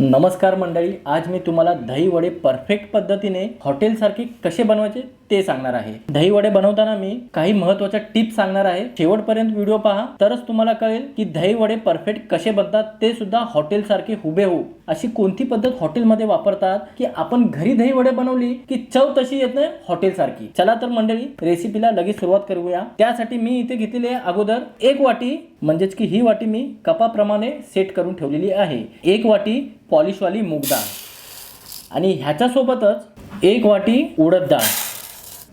नमस्कार मंडळी आज मी तुम्हाला दही वडे परफेक्ट पद्धतीने हॉटेलसारखे कसे बनवायचे ते सांगणार आहे. दही वडे बनवताना मी काही महत्त्वाच्या टिप्स सांगणार आहे. शेवटपर्यंत व्हिडिओ पहा तरच तुम्हाला कळेल की दही वडे परफेक्ट कसे बनतात ते सुद्धा हॉटेलसारखे हुबेहूब. अशी कोणती पद्धत हॉटेलमध्ये वापरतात की आपण घरी दही वडे बनवली की चव तशी येत नाही हॉटेलसारखी चला तर मंडळी रेसिपीला लगेच सुरुवात करूया. त्यासाठी मी इथे घेतलेली आहे अगोदर एक वाटी म्हणजेच की ही वाटी मी कपाप्रमाणे सेट करून ठेवलेली आहे. एक वाटी पॉलिशवाली मूग डाळ. आणि ह्याच्यासोबतच एक वाटी उडद डाळ.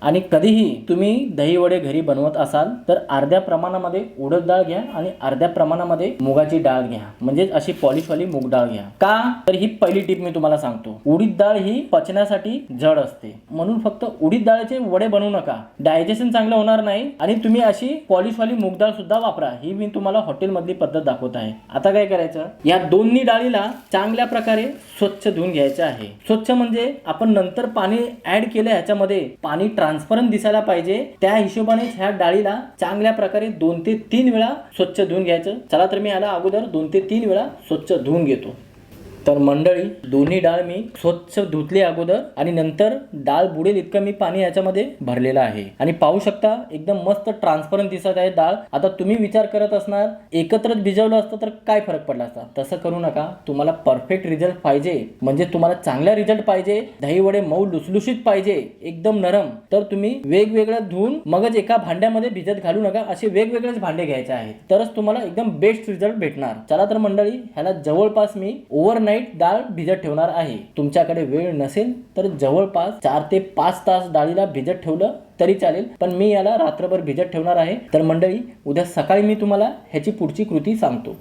आणि कधीही तुम्ही दही वडे घरी बनवत असाल तर अर्ध्या प्रमाणामध्ये उडद डाळ घ्या आणि अर्ध्या प्रमाणामध्ये मुगाची डाळ घ्या. म्हणजेच अशी पॉलिशवाली मूग डाळ घ्या. का? तर ही पहिली टीप मी तुम्हाला सांगतो. उडीद डाळ ही पचण्यासाठी जड असते. म्हणून फक्त उडीद डाळचे वडे बनवू नका. डायजेशन चांगलं होणार नाही आणि तुम्ही अशी पॉलिशवाली मूग डाळ सुद्धा वापरा. ही मी तुम्हाला हॉटेलमधली पद्धत दाखवत आहे. आता काय करायचं? या दोन्ही डाळीला चांगल्या प्रकारे स्वच्छ धुवून घ्यायचं आहे. स्वच्छ म्हणजे आपण नंतर पाणी ऍड केलं ह्याच्यामध्ये पाणी ट्रान्स ट्रान्सपरंट दिसायला पाहिजे. त्या हिशोबाने ह्या डाळीला चांगल्या प्रकारे दोन ते तीन वेळा स्वच्छ धुवून घ्यायचं. चला तर मी ह्याला अगोदर दोन ते तीन वेळा स्वच्छ धुवून घेतो. तर मंडळी दोन्ही डाळ मी स्वच्छ धुतली अगोदर आणि नंतर डाळ बुडेल इतकं मी पाणी याच्यामध्ये भरलेलं आहे. आणि पाहू शकता एकदम मस्त ट्रान्सपरंट दिसत आहे डाळ. आता तुम्ही विचार करत असणार एकत्रच भिजवलं असतं तर काय फरक पडला असता? तसं करू नका. तुम्हाला परफेक्ट रिझल्ट पाहिजे. म्हणजे तुम्हाला चांगला रिझल्ट पाहिजे. दही वडे मऊ लुसलुशीत पाहिजे. एकदम नरम. तर तुम्ही वेगवेगळं धुवून मगच एका भांड्यामध्ये भिजत घालू नका. असे वेगवेगळेच भांडे घ्यायचे आहेत. तरच तुम्हाला एकदम बेस्ट रिझल्ट भेटणार. चला तर मंडळी ह्याला जवळपास मी ओव्हरनाईट डाळ भिजत ठेवणार आहे. तुमच्याकडे वेळ नसेल तर जवळपास चार ते पाच तास डाळीला भिजत ठेवलं तरी चालेल पण मी याला रात्रभर भिजत ठेवणार आहे. तर मंडळी उद्या सकाळी मी तुम्हाला ह्याची पुढची कृती सांगतो.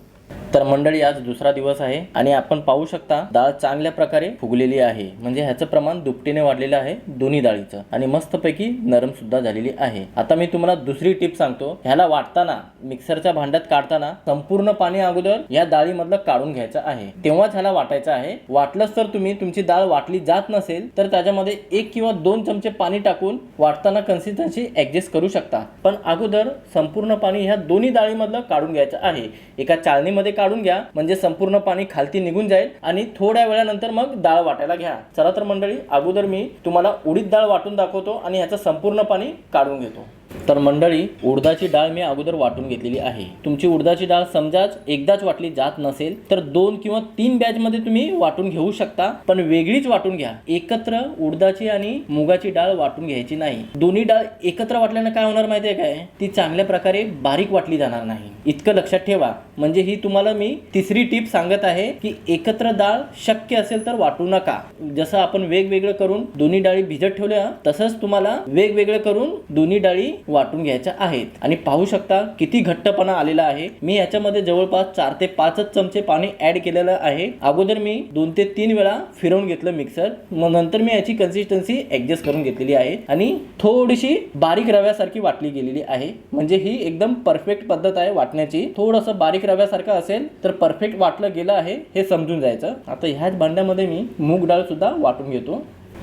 तर मंडळी आज दुसरा दिवस आहे आणि आपण पाहू शकता डाळ चांगल्या प्रकारे फुगलेली आहे. म्हणजे ह्याचं प्रमाण दुपटीने वाढलेलं आहे दोन्ही डाळीचं. आणि मस्तपैकी नरम सुद्धा झालेली आहे. आता मी तुम्हाला दुसरी टिप सांगतो. ह्याला वाटताना मिक्सरच्या भांड्यात काढताना संपूर्ण पाणी अगोदर या डाळीमधलं काढून घ्यायचं आहे. तेव्हाच ह्याला वाटायचं आहे. वाटलंच तर तुम्ही तुमची डाळ वाटली जात नसेल तर त्याच्यामध्ये एक किंवा दोन चमचे पाणी टाकून वाटताना कन्सिस्टन्सी ऍडजस्ट करू शकता. पण अगोदर संपूर्ण पाणी ह्या दोन्ही डाळीमधलं काढून घ्यायचं आहे. एका चाळणीमध्ये काढून घ्या. म्हणजे संपूर्ण पाणी खालती निघून जाईल आणि थोड्या वेळानंतर मग डाळ वाटायला घ्या. चला तर मंडळी अगोदर मी तुम्हाला उडीद डाळ वाटून दाखवतो आणि ह्याचं संपूर्ण पाणी काढून घेतो. तर मंडळी उडदाची डाळ मी अगोदर वाटून घेतलेली आहे. तुमची उडदाची डाळ समजाच एकदाच वाटली जात नसेल तर दोन किंवा तीन बॅच मध्ये तुम्ही वाटून घेऊ शकता पण वेगळीच वाटून घ्या. एकत्र उडदाची आणि मुगाची डाळ वाटून घ्यायची नाही. दोन्ही डाळ एकत्र वाटल्यानं काय होणार माहितीये काय? ती चांगल्या प्रकारे बारीक वाटली जाणार नाही. इतकं लक्षात ठेवा. म्हणजे ही तुम्हाला मी तिसरी टीप सांगत आहे की एकत्र डाळ शक्य असेल तर वाटू नका. जसं आपण वेगवेगळं करून दोन्ही डाळी भिजत ठेवल्या तसंच तुम्हाला वेगवेगळं करून दोन्ही डाळी वाटून घ्यायच्या आहेत. आणि पाहू शकता किती घट्टपणा आलेला आहे. मी याच्यामध्ये जवळपास चार ते पाचच चमचे पाणी ऍड केलेलं आहे. अगोदर मी दोन ते तीन वेळा फिरवून घेतलं मिक्सर मग नंतर मी याची कन्सिस्टन्सी ऍडजस्ट करून घेतलेली आहे. आणि थोडीशी बारीक रव्यासारखी वाटली गेलेली आहे. म्हणजे ही एकदम परफेक्ट पद्धत आहे वाटण्याची. थोडंसं बारीक रव्यासारखं असेल तर परफेक्ट वाटलं गेलं आहे हे समजून जायचं. आता ह्याच भांड्यामध्ये मी मूग डाळ सुद्धा वाटून घेतो.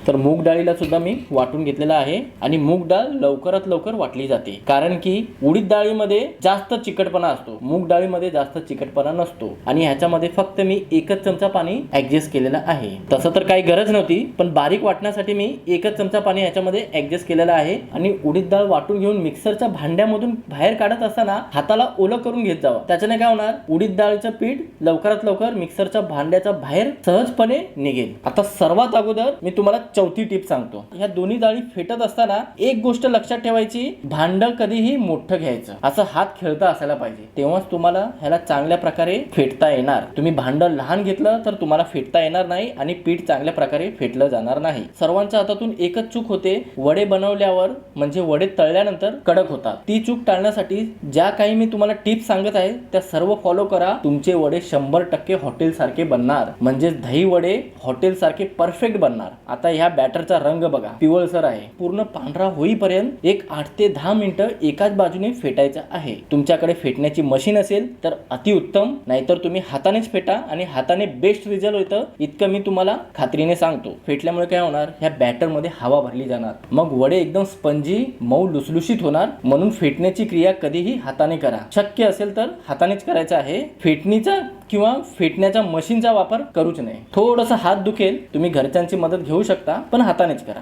तर मूग डाळीला सुद्धा मी वाटून घेतलेला आहे आणि मूग डाळ लवकरात लवकर वाटली जाते. कारण की उडीद डाळीमध्ये जास्त चिकटपणा असतो. मूग डाळीमध्ये जास्त चिकटपणा नसतो. आणि ह्याच्यामध्ये फक्त मी एकच चमचा पाणी ऍडजस्ट केलेलं आहे. तसं तर काही गरज नव्हती पण बारीक वाटण्यासाठी मी एकच चमचा पाणी ह्याच्यामध्ये ऍडजस्ट केलेलं आहे आणि उडीद डाळ वाटून घेऊन मिक्सरच्या भांड्यामधून बाहेर काढत असताना हाताला ओलं करून घेत जावं. त्याच्याने काय होणार? उडीद डाळीचं पीठ लवकरात लवकर मिक्सरच्या भांड्याच्या बाहेर सहजपणे निघेल. आता सर्वात अगोदर मी तुम्हाला चौथी टीप सांगतो. ह्या दोन्ही जाळी फेटत असताना एक गोष्ट लक्षात ठेवायची भांड कधीही मोठं घ्यायचं. असं हात खेळता असायला पाहिजे. तेव्हाच तुम्हाला ह्याला चांगल्या प्रकारे फेटता येणार. तुम्ही भांड लहान घेतलं तर तुम्हाला फेटता येणार नाही आणि पीठ चांगल्या प्रकारे फेटलं जाणार नाही. सर्वांच्या हातातून एकच चूक होते. वडे बनवल्यावर म्हणजे वडे तळल्यानंतर कडक होतात. ती चूक टाळण्यासाठी ज्या काही मी तुम्हाला टिप्स सांगत आहे त्या सर्व फॉलो करा. तुमचे वडे शंभर टक्के हॉटेल सारखे बनणार. म्हणजे दही वडे हॉटेल सारखे परफेक्ट बनणार. आता ह्या बॅटरचा रंग बघा. पिवळसर आहे. पूर्ण पांढरा होईपर्यंत एक आठ ते दहा मिनिटं एकाच बाजूने फेटायचं आहे. तुमच्याकडे फेटण्याची मशीन असेल तर अतिउत्तम नाहीतर तुम्ही हातानेच फेटा आणि हाताने बेस्ट रिझल्ट होतं इतकं मी तुम्हाला खात्रीने सांगतो. फेटल्यामुळे काय होणार? ह्या बॅटरमध्ये हवा भरली जाणार. मग वडे एकदम स्पंजी मऊ लुसलुशीत होणार. म्हणून फेटण्याची क्रिया कधीही हाताने करा. शक्य असेल तर हातानेच करायचं आहे. फेटणीचा किंवा फेटण्याच्या मशीनचा वापर करूच नये. थोडंसं हात दुखेल तुम्ही घरच्यांची मदत घेऊ शकता पण हातानेच करा.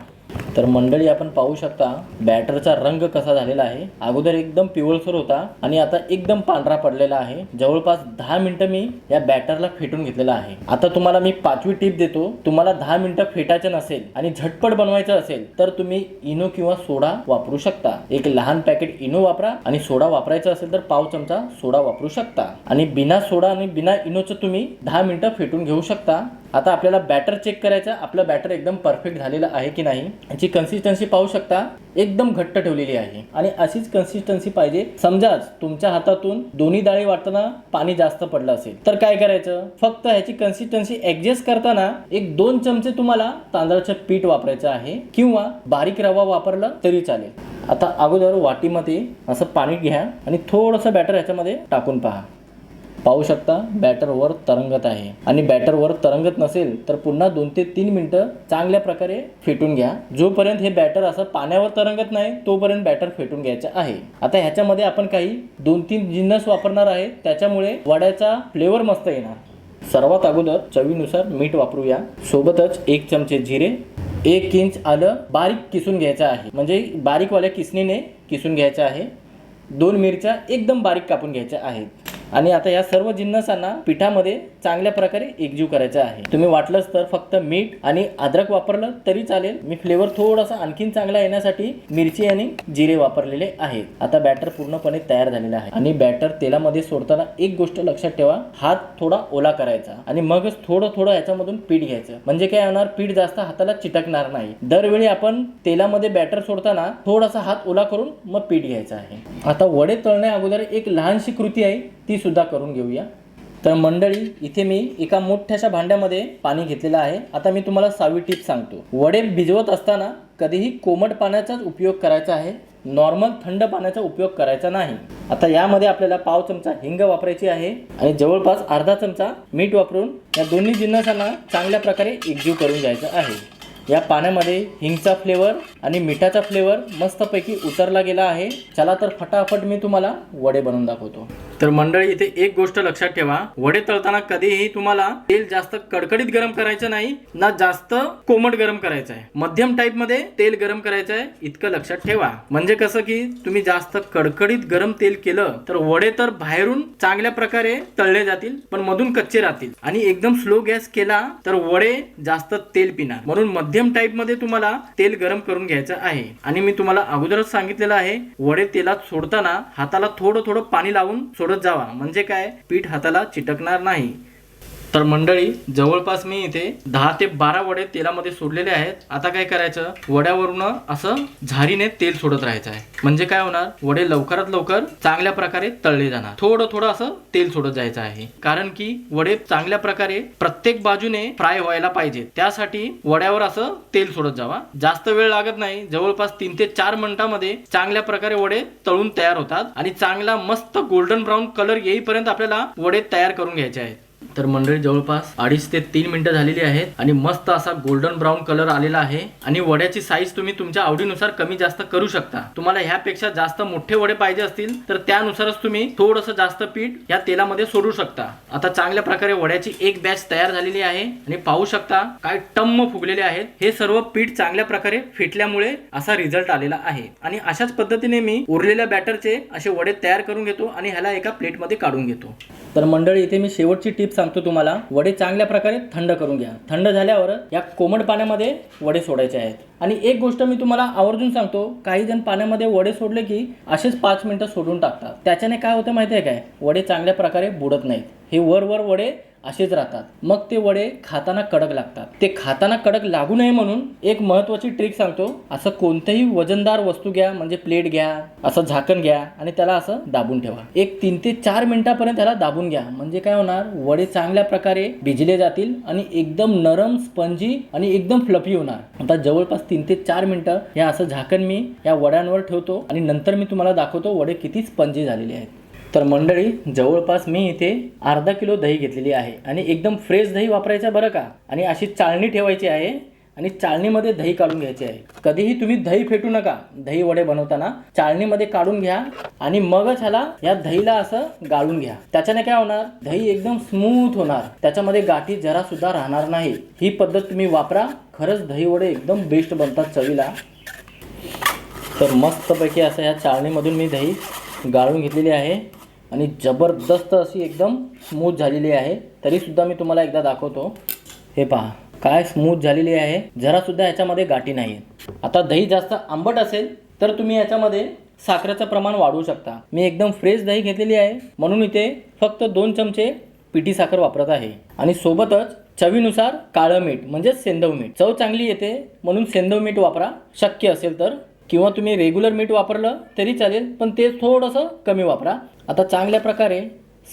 तर मंडळी आपण पाहू शकता बॅटरचा रंग कसा झालेला आहे. अगोदर एकदम पिवळसर होता आणि आता एकदम पांढरा पडलेला आहे. जवळपास दहा मिनिटं मी या बॅटरला फेटून घेतलेला आहे. आता तुम्हाला मी पाचवी टीप देतो. तुम्हाला दहा मिनिटं फेटायचं नसेल आणि झटपट बनवायचं असेल तर तुम्ही इनो किंवा सोडा वापरू शकता. एक लहान पॅकेट इनो वापरा आणि सोडा वापरायचा असेल तर पाव चमचा सोडा वापरू शकता. आणि बिना सोडा आणि बिना इनोचं तुम्ही दहा मिनिटं फेटून घेऊ शकता. आता आपल्याला बॅटर चेक करायचं आपलं बॅटर एकदम परफेक्ट झालेलं आहे की नाही याची कन्सिस्टन्सी पाहू शकता. एकदम घट्ट ठेवलेली आहे. आणि अशीच कन्सिस्टन्सी पाहिजे. समजाच तुमच्या हातातून दोन्ही डाळी वाटताना पाणी जास्त पडलं असेल. तर काय करायचं? फक्त ह्याची कन्सिस्टन्सी ऍडजस्ट करताना एक दोन चमचे तुम्हाला तांदळाचं पीठ वापरायचं आहे. किंवा बारीक रवा वापरला तरी चालेल. आता अगोदर वाटीमध्ये असं पाणी घ्या आणि थोडंसं बॅटर ह्याच्यामध्ये टाकून पहा. पाहू शकता बॅटरवर तरंगत आहे. आणि बॅटरवर तरंगत नसेल तर पुन्हा दोन ते तीन मिनटं चांगल्या प्रकारे फेटून घ्या. जोपर्यंत हे बॅटर असं पाण्यावर तरंगत नाही तोपर्यंत बॅटर फेटून घ्यायचं आहे. आता ह्याच्यामध्ये आपण काही दोन तीन जिन्नस वापरणार आहे. त्याच्यामुळे वड्याचा फ्लेवर मस्त येणार. सर्वात अगोदर चवीनुसार मीठ वापरूया. सोबतच एक चमचे जिरे एक इंच आलं बारीक किसून घ्यायचं आहे. म्हणजे बारीकवाल्या किसणीने किसून घ्यायचं आहे. दोन मिरच्या एकदम बारीक कापून घ्यायच्या आहेत. आणि आता या सर्व जिन्नसांना पिठामध्ये चांगल्या प्रकारे एकजीव करायचं आहे. तुम्ही वाटलंच तर फक्त मीठ आणि अद्रक वापरलं तरी चालेल. मी फ्लेवर थोडासा आणखीन चांगला येण्यासाठी मिरची आणि जिरे वापरलेले आहेत. आता बॅटर पूर्णपणे तयार झालेलं आहे. आणि बॅटर तेलामध्ये सोडताना एक गोष्ट लक्षात ठेवा. हात थोडा ओला करायचा आणि मगच थोडं थोडं याच्यामधून पीठ घ्यायचं. म्हणजे काय होणार? पीठ जास्त हाताला चिटकणार नाही. दरवेळी आपण तेलामध्ये बॅटर सोडताना थोडासा हात ओला करून मग पीठ घ्यायचं आहे. आता वडे तळण्या अगोदर एक लहानशी कृती आहे. ती सुद्धा करून घेऊया. तर मंडळी इथे मी एका मोठ्याशा भांड्यामध्ये पाणी घेतलेलं आहे. आता मी तुम्हाला सहावी टिप सांगतो. वडे भिजवत असताना कधीही कोमट पाण्याचाच उपयोग करायचा आहे. नॉर्मल थंड पाण्याचा उपयोग करायचा नाही. आता यामध्ये आपल्याला पाव चमचा हिंग वापरायची आहे आणि जवळपास अर्धा चमचा मीठ वापरून या दोन्ही जिन्नसांना चांगल्या प्रकारे एकजीव करून घ्यायचं आहे. या पाण्यामध्ये हिंगचा फ्लेवर आणि मिठाचा फ्लेवर मस्तपैकी उतरला गेला आहे. चला तर फटाफट मी तुम्हाला वडे बनवून दाखवतो. तर मंडळी इथे एक गोष्ट लक्षात ठेवा. वडे तळताना कधीही तुम्हाला तेल जास्त कडकडीत गरम करायचं नाही ना जास्त कोमट गरम करायचं आहे. मध्यम टाईपमध्ये तेल गरम करायचं आहे इतकं लक्षात ठेवा. म्हणजे कसं की तुम्ही जास्त कडकडीत गरम तेल केलं तर वडे तर बाहेरून चांगल्या प्रकारे तळले जातील पण मधून कच्चे राहतील. आणि एकदम स्लो गॅस केला तर वडे जास्त तेल पिणार. म्हणून मध्यम टाईपमध्ये तुम्हाला तेल गरम करून घ्यायचं आहे. आणि मी तुम्हाला अगोदरच सांगितलेलं आहे वडे तेलात सोडताना हाताला थोडं थोडं पाणी लावून सोडत जावा. म्हणजे काय? पीठ हाताला चिटकणार नाही. तर मंडळी जवळपास मी इथे दहा ते बारा वडे तेलामध्ये सोडलेले आहेत. आता काय करायचं? वड्यावरून असं झारीने तेल सोडत राहायचं आहे. म्हणजे काय होणार? वडे लवकरात लवकर चांगल्या प्रकारे तळले जाणार. थोडं थोडं असं तेल सोडत जायचं आहे. कारण की वडे चांगल्या प्रकारे प्रत्येक बाजूने फ्राय व्हायला पाहिजे. त्यासाठी वड्यावर असं तेल सोडत जावा. जास्त वेळ लागत नाही. जवळपास तीन ते चार मिनिटांमध्ये चांगल्या प्रकारे वडे तळून तयार होतात. आणि चांगला मस्त गोल्डन ब्राऊन कलर येईपर्यंत आपल्याला वडे तयार करून घ्यायचे आहेत. तर मंडळी जवळपास अडीच ते तीन मिनिटं झालेली आहेत आणि मस्त असा गोल्डन ब्राऊन कलर आलेला आहे. आणि वड्याची साईज तुम्ही तुमच्या आवडीनुसार कमी जास्त करू शकता. तुम्हाला ह्यापेक्षा जास्त मोठे वडे पाहिजे असतील तर त्यानुसारच तुम्ही थोडंसं जास्त पीठ या तेलामध्ये सोडू शकता. आता चांगल्या प्रकारे वड्याची एक बॅच तयार झालेली आहे आणि पाहू शकता काय टम्म फुगलेले आहेत. हे सर्व पीठ चांगल्या प्रकारे फिटल्यामुळे असा रिझल्ट आलेला आहे. आणि अशाच पद्धतीने मी उरलेल्या बॅटरचे असे वडे तयार करून घेतो आणि ह्याला एका प्लेटमध्ये काढून घेतो. तर मंडळी इथे मी शेवटची टिप सांगतो तुम्हाला वडे चांगल्या प्रकारे थंड करून घ्या. थंड झाल्यावर या कोमट पाण्यामध्ये वडे सोडायचे आहेत. आणि एक गोष्ट मी तुम्हाला आवर्जून सांगतो काही जण पाण्यामध्ये वडे सोडले की असेच पाच मिनिटं सोडून टाकतात. त्याच्याने काय होतं माहिती आहे काय? वडे चांगल्या प्रकारे बुडत नाहीत. हे वर वर वडे असेच राहतात. मग ते वडे खाताना कडक लागतात. ते खाताना कडक लागू नये म्हणून एक महत्वाची ट्रिक सांगतो. असं कोणतंही वजनदार वस्तू घ्या म्हणजे प्लेट घ्या असं झाकण घ्या आणि त्याला असं दाबून ठेवा. एक तीन ते चार मिनिटापर्यंत त्याला दाबून घ्या. म्हणजे काय होणार? वडे चांगल्या प्रकारे भिजले जातील आणि एकदम नरम स्पंजी आणि एकदम फ्लफी होणार. आता जवळपास तीन ते चार मिनिटं या असं झाकण मी या वड्यांवर ठेवतो आणि नंतर मी तुम्हाला दाखवतो वडे किती स्पंजी झालेले आहेत. तर मंडळी जवळपास मी इथे अर्धा किलो दही घेतलेली आहे. आणि एकदम फ्रेश दही वापरायचं बरं का? आणि अशी चाळणी ठेवायची आहे आणि चाळणीमध्ये दही काढून घ्यायचे आहे. कधीही तुम्ही दही फेटू नका. दही वडे बनवताना चाळणीमध्ये काढून घ्या आणि मगच ह्याला या दहीला असं गाळून घ्या. त्याच्याने काय होणार? दही एकदम स्मूथ होणार. त्याच्यामध्ये गाठी जरा सुद्धा राहणार नाही. ही पद्धत तुम्ही वापरा. खरंच दही वडे एकदम बेस्ट बनतात चवीला. तर मस्तपैकी असं ह्या चाळणीमधून मी दही गाळून घेतलेली आहे. आणि जबरदस्त अशी एकदम स्मूथ झालेली आहे. तरीसुद्धा मी तुम्हाला एकदा दाखवतो. हे पहा. काय स्मूथ झालेली आहे. जरासुद्धा ह्याच्यामध्ये गाठी नाही आहेत आता दही जास्त आंबट असेल तर तुम्ही याच्यामध्ये साखरेचं प्रमाण वाढवू शकता. मी एकदम फ्रेश दही घेतलेली आहे. म्हणून इथे फक्त दोन चमचे पिठी साखर वापरत आहे. आणि सोबतच चवीनुसार काळं मीठ म्हणजेच सेंधव मीठ. चव चांगली येते म्हणून सेंधव मीठ वापरा. शक्य असेल तर किंवा तुम्ही रेग्युलर मीठ वापरलं तरी चालेल पण ते थोडंसं कमी वापरा. आता चांगल्या प्रकारे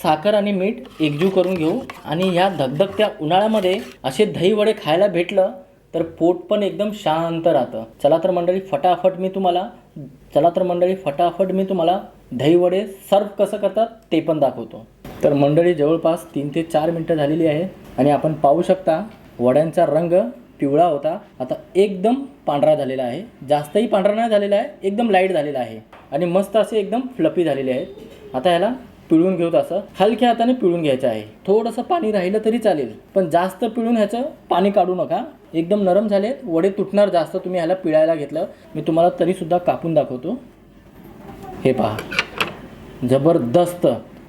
साखर आणि मीठ एकजीव करून घेऊ आणि ह्या धगधगत्या उन्हाळ्यामध्ये असे दही वडे खायला भेटलं तर पोट पण एकदम शांत राहतं. चला तर मंडळी फटाफट मी तुम्हाला चला तर मंडळी फटाफट मी तुम्हाला दही वडे सर्व कसं करतात ते पण दाखवतो. तर मंडळी जवळपास तीन ते चार मिनटं झालेली आहे आणि आपण पाहू शकता वड्यांचा रंग पिवळा होता. आता एकदम पांढरा झालेला आहे. जास्तही पांढरा नाही झालेला आहे एकदम लाइट झालेला आहे. आणि मस्त असे एकदम फ्लपी झालेले आहेत. आता ह्याला पिळून घेऊ असं. हलक्या हाताने पिळून घ्यायचं आहे. थोडंसं पाणी राहिलं तरी चालेल. पण जास्त पिळून ह्याचं पाणी काढू नका. एकदम नरम झालेत. वडे तुटणार जास्त तुम्ही ह्याला पिळायला घेतलं. मी तुम्हाला तरीसुद्धा कापून दाखवतो. हे पहा. जबरदस्त.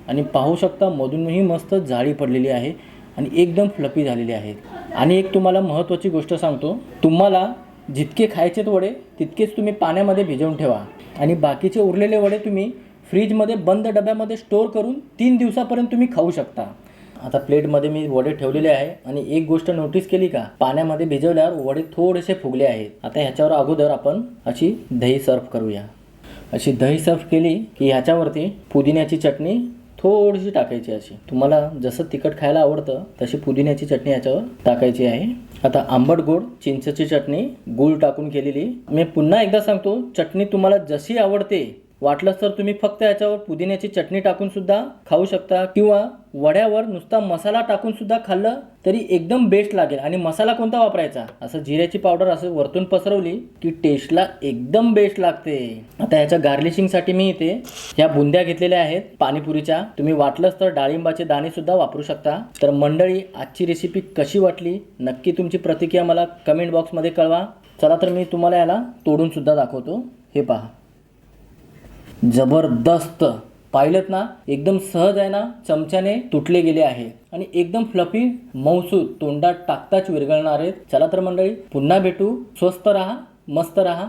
आणि पाहू शकता मधूनही मस्त जाळी पडलेली आहे. आणि एकदम फ्लपी झालेली आहे आणि एक तुम्हाला महत्त्वाची गोष्ट सांगतो. तुम्हाला जितके खायचेत वडे तितकेच तुम्ही पाण्यामध्ये भिजवून ठेवा. आणि बाकीचे उरलेले वडे तुम्ही फ्रीजमध्ये बंद डब्यामध्ये स्टोर करून तीन दिवसापर्यंत तुम्ही खाऊ शकता. आता प्लेटमध्ये मी वडे ठेवलेले आहे. आणि एक गोष्ट नोटीस केली का? पाण्यामध्ये भिजवल्यावर वडे थोडेसे फुगले आहेत. आता ह्याच्यावर अगोदर आपण अशी दही सर्व करूया. अशी दही सर्व केली की ह्याच्यावरती पुदिन्याची चटणी थोडीशी टाकायची अशी. तुम्हाला जसं तिखट खायला आवडतं तशी पुदिन्याची चटणी याच्यावर टाकायची आहे. आता आंबट गोड चिंचची चटणी गूळ टाकून केलेली. मी पुन्हा एकदा सांगतो चटणी तुम्हाला जशी आवडते वाटलंच तर तुम्ही फक्त याच्यावर पुदिन्याची चटणी टाकून सुद्धा खाऊ शकता किंवा वड्यावर नुसता मसाला टाकून सुद्धा खाल्लं तरी एकदम बेस्ट लागेल. आणि मसाला कोणता वापरायचा? असं जिऱ्याची पावडर असं वरतून पसरवली की टेस्टला एकदम बेस्ट लागते. आता ह्याच्या गार्लिशिंगसाठी मी इथे ह्या बुंद्या घेतलेल्या आहेत पाणीपुरीच्या. तुम्ही वाटलंच तर डाळिंबाचे दाणे सुद्धा वापरू शकता. तर मंडळी आजची रेसिपी कशी वाटली? नक्की तुमची प्रतिक्रिया मला कमेंट बॉक्समध्ये कळवा. चला तर मी तुम्हाला याला तोडून सुद्धा दाखवतो. हे पहा. जबरदस्त. पाहिलं ना एकदम सहज आहे ना चमच्याने तुटले गेले आहे. आणि एकदम फ्लफी मौसूद तोंडात टाकताच विरघळणार आहेत. चला तर मंडळी पुन्हा भेटू. स्वस्त राहा मस्त राहा.